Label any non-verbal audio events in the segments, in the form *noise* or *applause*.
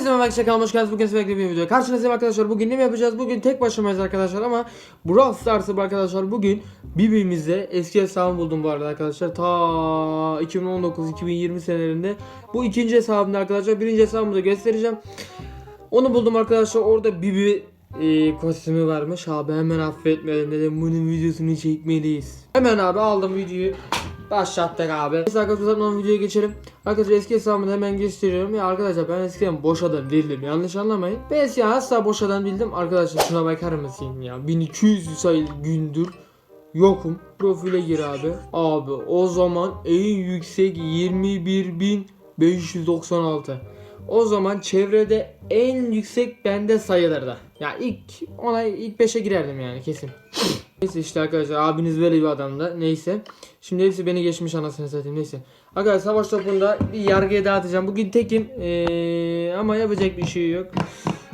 Herkese merhaba arkadaşlar hoş geldiniz. Bugün sürekli bir video. Karşınızdayım arkadaşlar. Bugün ne yapacağız? Bugün tek başımayız arkadaşlar ama Brawl Stars'ı arkadaşlar bugün birbirimizle eski hesabımı buldum bu arada arkadaşlar. Ta 2019-2020 senelerinde. Bu ikinci hesabımda arkadaşlar. Birinci hesabımı da göstereceğim. Onu buldum arkadaşlar. Orada Bibi e, kostümü varmış. Abi hemen affetmedim dedim. Bunun videosunu çekmeliyiz. Hemen abi aldım videoyu. Başlattık abi. Neyse arkadaşlar uzatmadan videoya geçelim. Arkadaşlar eski hesabımı hemen gösteriyorum. Ya arkadaşlar ben eskiden boş adam değildim. Yanlış anlamayın. Ben eskiden asla boş adam bildim. Arkadaşlar şuna bakar mısın ya? 1200 sayılı gündür yokum. Profile gir abi. Abi o zaman en yüksek 21.596. O zaman çevrede en yüksek bende sayılırdı. Ya ilk ona ilk 5'e girerdim yani kesin. Neyse işte arkadaşlar abiniz böyle bir adamdı. Neyse. Şimdi hepsi beni geçmiş anasını satayım neyse. Arkadaşlar savaş topunda bir yargıya dağıtacağım. Bugün tekim ee, ama yapacak bir şey yok.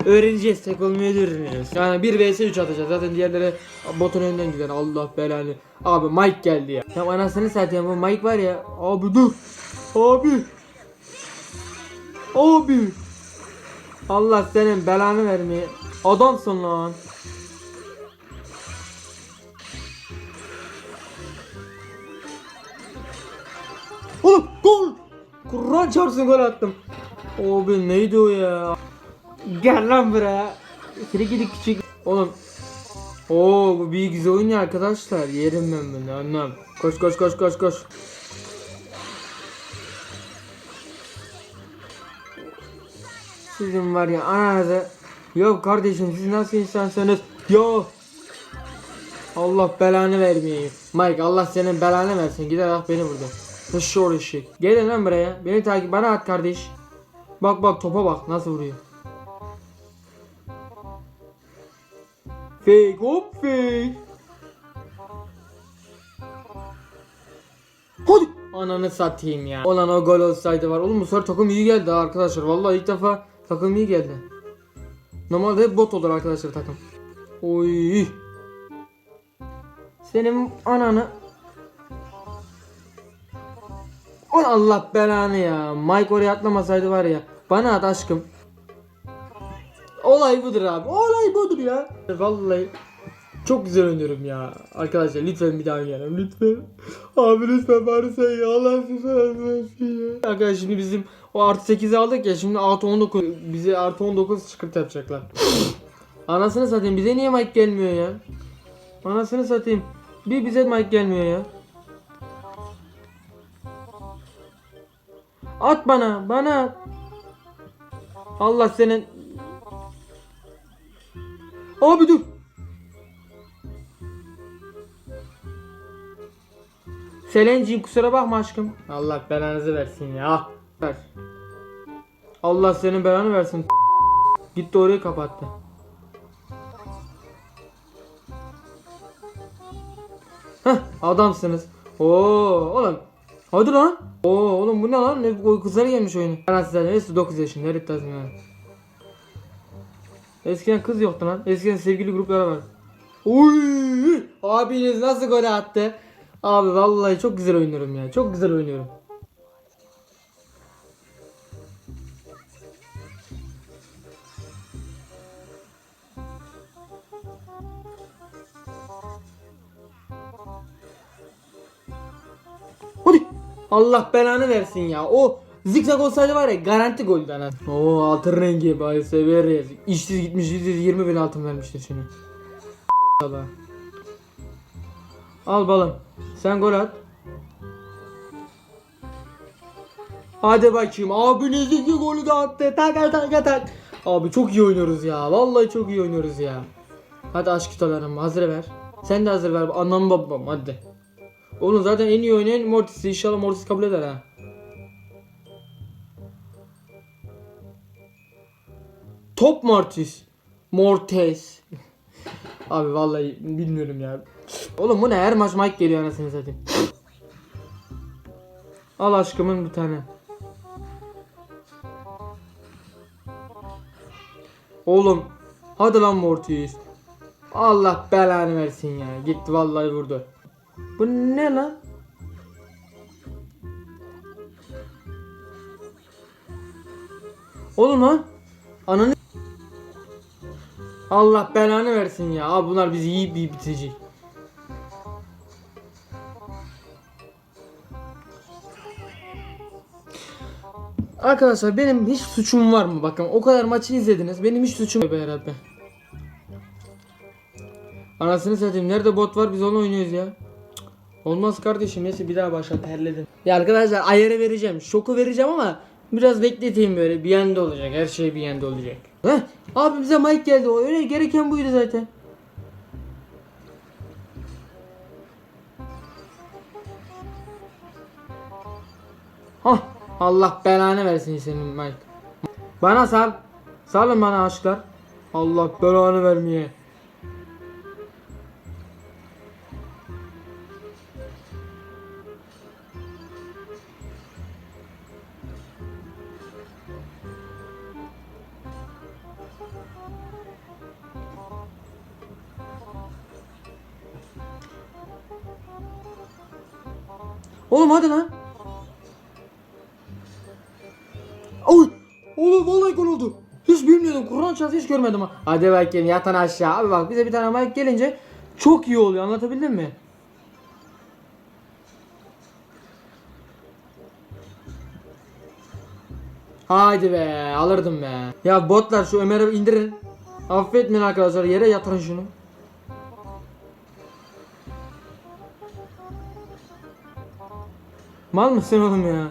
Öğreneceğiz. Tek olmayı da öğreneceğiz. Yani 1 vs 3 atacağız. Zaten diğerleri botun önünden gider. Allah belanı. Abi Mike geldi ya. Ya anasını satayım bu Mike var ya. Abi dur. Abi. Abi. Allah senin belanı vermeye. Adamsın lan. Oğlum gol. Kur'an çarpsın gol attım. Abi neydi o ya? Gel lan buraya. Seni küçük. Oğlum. Oo bu bir güzel oyun ya arkadaşlar. Yerim ben bunu anlam. Koş koş koş koş koş. Sizin var ya ananızı. Yok kardeşim siz nasıl insansınız? Yo. Allah belanı vermeyeyim. Mike Allah senin belanı versin. Gider bak beni burada. Ol eşek. Gelin lan buraya. Beni takip bana at kardeş. Bak bak topa bak nasıl vuruyor. Fake hop fake. Hadi. Ananı satayım ya. Olan o gol olsaydı var. Oğlum bu sefer takım iyi geldi arkadaşlar. Vallahi ilk defa takım iyi geldi. Normalde hep bot olur arkadaşlar takım. Oy. Senin ananı Ulan Allah belanı ya. Mike oraya atlamasaydı var ya. Bana at aşkım. Olay budur abi. Olay budur ya. Vallahi çok güzel oynuyorum ya. Arkadaşlar lütfen bir daha oynayalım lütfen. Abi lütfen bari sen ya. Allah ya. Arkadaşlar şimdi bizim o artı 8'i aldık ya. Şimdi artı 19 bize artı 19 çıkırt yapacaklar. Anasını satayım. Bize niye Mike gelmiyor ya? Anasını satayım. Bir bize Mike gelmiyor ya. At bana, bana at. Allah senin. Abi dur. Selenciğim kusura bakma aşkım. Allah belanızı versin ya. Ver. Allah senin belanı versin. Gitti orayı kapattı. Heh adamsınız. Oo oğlum. Hadi lan. Oo oğlum bu ne lan? Ne o kızlar gelmiş oyunu. Ben size neyse 9 yaşında herif tazım yani. Eskiden kız yoktu lan. Eskiden sevgili grupları var. Oy! Abiniz nasıl gol attı? Abi vallahi çok güzel oynuyorum ya. Çok güzel oynuyorum. Allah belanı versin ya. O zikzak olsaydı var ya garanti goldü ana. Oo altın rengi bay severiz. İşsiz gitmiş 120 bin altın vermiştir şimdi. Allah. Al balım. Sen gol at. Hadi bakayım. Abiniz iki golü de attı. Tak tak tak. Abi çok iyi oynuyoruz ya. Vallahi çok iyi oynuyoruz ya. Hadi aşk kitalarım hazır ver. Sen de hazır ver. Anam babam hadi. Oğlum zaten en iyi oynayan Mortis. İnşallah Mortis kabul eder ha. Top Mortis. Mortis. *laughs* Abi vallahi bilmiyorum ya. Oğlum bu ne her maç Mike geliyor anasını satayım. Al aşkımın bir tane. Oğlum hadi lan Mortis. Allah belanı versin ya. Gitti vallahi vurdu. Bu ne lan? Oğlum lan. Ananı Allah belanı versin ya. Abi bunlar bizi yiyip yiyip bitecek. Arkadaşlar benim hiç suçum var mı? Bakın o kadar maçı izlediniz. Benim hiç suçum yok herhalde. Anasını satayım. Nerede bot var? Biz onu oynuyoruz ya. Olmaz kardeşim. Neyse bir daha başla terledim. Ya arkadaşlar ayarı vereceğim. Şoku vereceğim ama biraz bekleteyim böyle. Bir yanda olacak. Her şey bir yanda olacak. Heh. Abi bize mic geldi. O öyle gereken buydu zaten. Hah. Allah belanı versin senin Mike. Bana sal. Salın bana aşklar. Allah belanı vermeye. Oğlum hadi lan. Oy! Oğlum vallahi gol oldu. Hiç bilmiyordum. Kur'an çarptı hiç görmedim ha. Hadi bakayım yatan aşağı. Abi bak bize bir tane mic gelince çok iyi oluyor. Anlatabildim mi? Haydi be alırdım be. Ya botlar şu Ömer'i indirin. Affetmeyin arkadaşlar yere yatırın şunu. Mal mısın oğlum ya?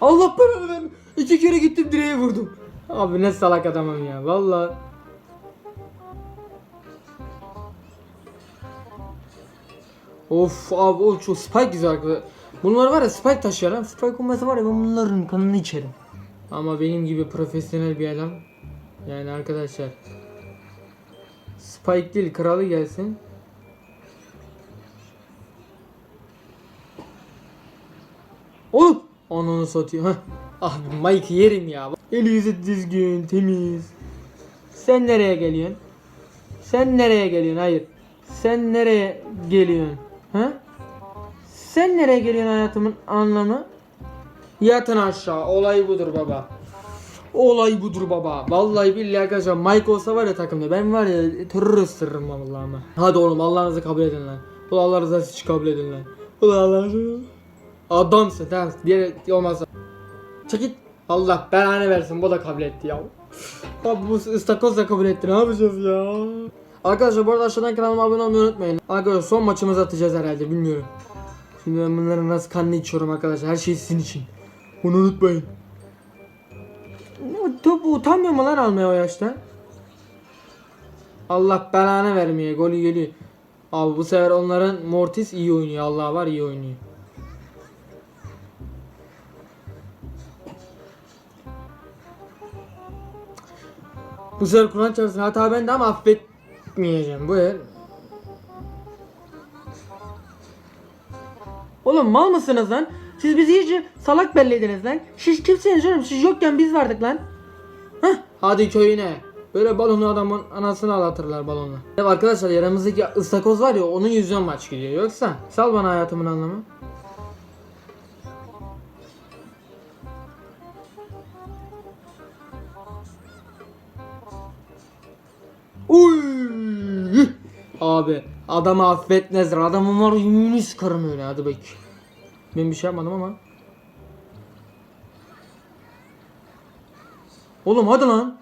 Allah belanı verme. İki kere gittim direğe vurdum. Abi ne salak adamım ya. Vallahi. Of abi o çok spike güzel. Bunlar var ya spike taşıyor lan. Spike olmasa var ya ben bunların kanını içerim. Ama benim gibi profesyonel bir adam. Yani arkadaşlar. Spike değil kralı gelsin. Oğlum ananı satayım. Ah Mike yerim ya. Eli yüzü düzgün, temiz. Sen nereye geliyorsun? Sen nereye geliyorsun? Hayır. Sen nereye geliyorsun? Ha? Sen nereye geliyorsun hayatımın anlamı? Yatın aşağı. Olay budur baba. Olay budur baba. Vallahi billahi arkadaşlar Mike olsa var ya takımda ben var ya terör ısırırım vallahi ama. Hadi oğlum Allah'ınızı kabul edin lan. Ulan Allah rızası için kabul edin lan. Ulan Allah'ını. Adamsın tamam. Diğer olmazsa. Çek git. Allah belanı versin bu da kabul etti ya. Abi bu ıstakoz da kabul etti ne yapacağız ya. Arkadaşlar bu arada aşağıdan kanalıma abone olmayı unutmayın. Arkadaşlar son maçımızı atacağız herhalde bilmiyorum. Şimdi ben bunların nasıl kanını içiyorum arkadaşlar her şey sizin için. Bunu unutmayın. Ne Top utanmıyor mu lan almaya o yaşta? Allah belanı vermeye golü geliyor. Abi bu sefer onların Mortis iyi oynuyor. Allah var iyi oynuyor. Bu sefer Kur'an çarpsın hata bende ama affetmeyeceğim. Bu el. Oğlum mal mısınız lan? Siz bizi iyice salak bellediniz lan. Siz kimsiniz oğlum? Siz yokken biz vardık lan. Hah. Hadi köyüne. Böyle balonu adamın anasını ağlatırlar balonla. Ya arkadaşlar yaramızdaki ıstakoz var ya onun yüzünden maç gidiyor. Yoksa sal bana hayatımın anlamı. Uy! Abi adamı affetmezler. Adamın var yumruğunu sıkarım öyle hadi bak. Ben bir şey yapmadım ama. Oğlum hadi lan.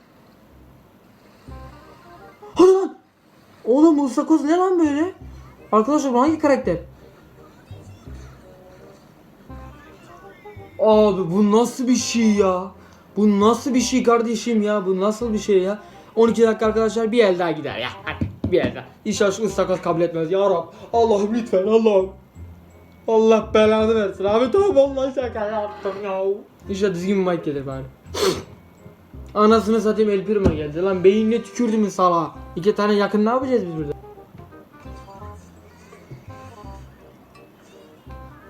Hadi lan. Oğlum bu ıstakoz ne lan böyle? Arkadaşlar bu hangi karakter? Abi bu nasıl bir şey ya? Bu nasıl bir şey kardeşim ya? Bu nasıl bir şey ya? 12 dakika arkadaşlar bir el daha gider ya. Hadi bir el daha. İnşallah şu ıstakoz kabul etmez. Ya Rab. Allah'ım lütfen Allah'ım. Allah belanı versin. Abi tamam vallahi şaka yaptım ya. İnşallah düzgün bir mic gelir bari. Anasını satayım El Primo geldi lan beynine tükürdüm sala. İki tane yakın ne yapacağız biz burada?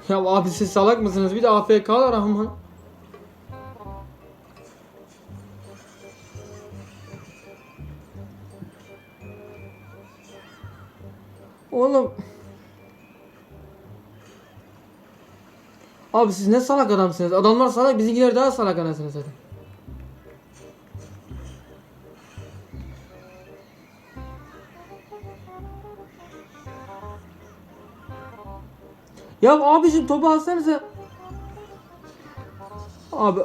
Ya abi siz salak mısınız? Bir de AFK'lar ama. Oğlum. Abi siz ne salak adamsınız. Adamlar salak bizimkiler daha salak anasını satayım. Ya abicim topu alsanıza. Abi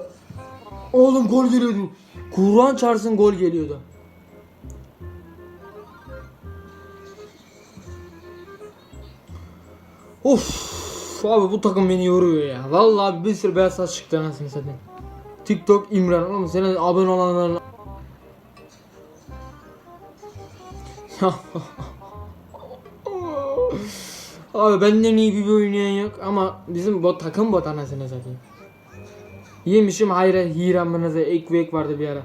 oğlum gol geliyordu. Kur'an çarpsın gol geliyordu. Of abi bu takım beni yoruyor ya. Vallahi bir sürü beyaz saç çıktı anasını satayım. TikTok İmran oğlum senin abone olanların *laughs* Abi benden iyi bir oynayan yok ama bizim bot takım bot anasını satayım. Yemişim hayra hiramınıza ek ve ek vardı bir ara.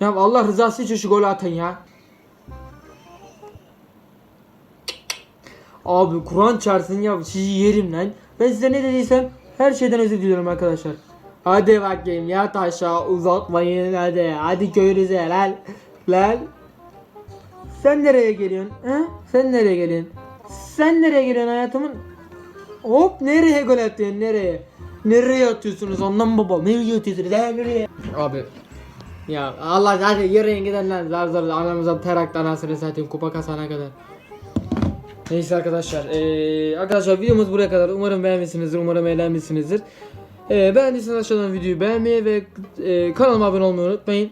Ya Allah rızası için şu golü atın ya. Abi Kur'an çarpsın ya sizi yerim lan. Ben size ne dediysem her şeyden özür diliyorum arkadaşlar. Hadi bakayım yat aşağı uzatmayın hadi. Hadi köyünüze lan. Lan. Sen nereye geliyorsun? He? Sen nereye geliyorsun? Sen nereye geliyorsun hayatımın? Hop nereye gol atıyorsun nereye? Nereye atıyorsunuz anlam baba? Nereye atıyorsunuz? He, nereye? Abi ya Allah hadi yürüyün gidin lan zar zar anamızdan terak anasını satayım kupa kasana kadar. Neyse arkadaşlar eee, arkadaşlar videomuz buraya kadar umarım beğenmişsinizdir umarım eğlenmişsinizdir. Eee beğendiyseniz aşağıdan videoyu beğenmeyi ve eee, kanalıma abone olmayı unutmayın.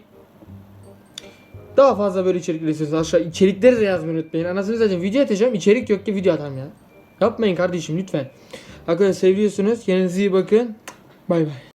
Daha fazla böyle içerikler istiyorsanız aşağı içerikleri de yazmayı unutmayın. Anasını satayım video atacağım içerik yok ki video atarım ya. Yapmayın kardeşim lütfen. Arkadaşlar seviyorsunuz kendinize iyi bakın. Bay bay.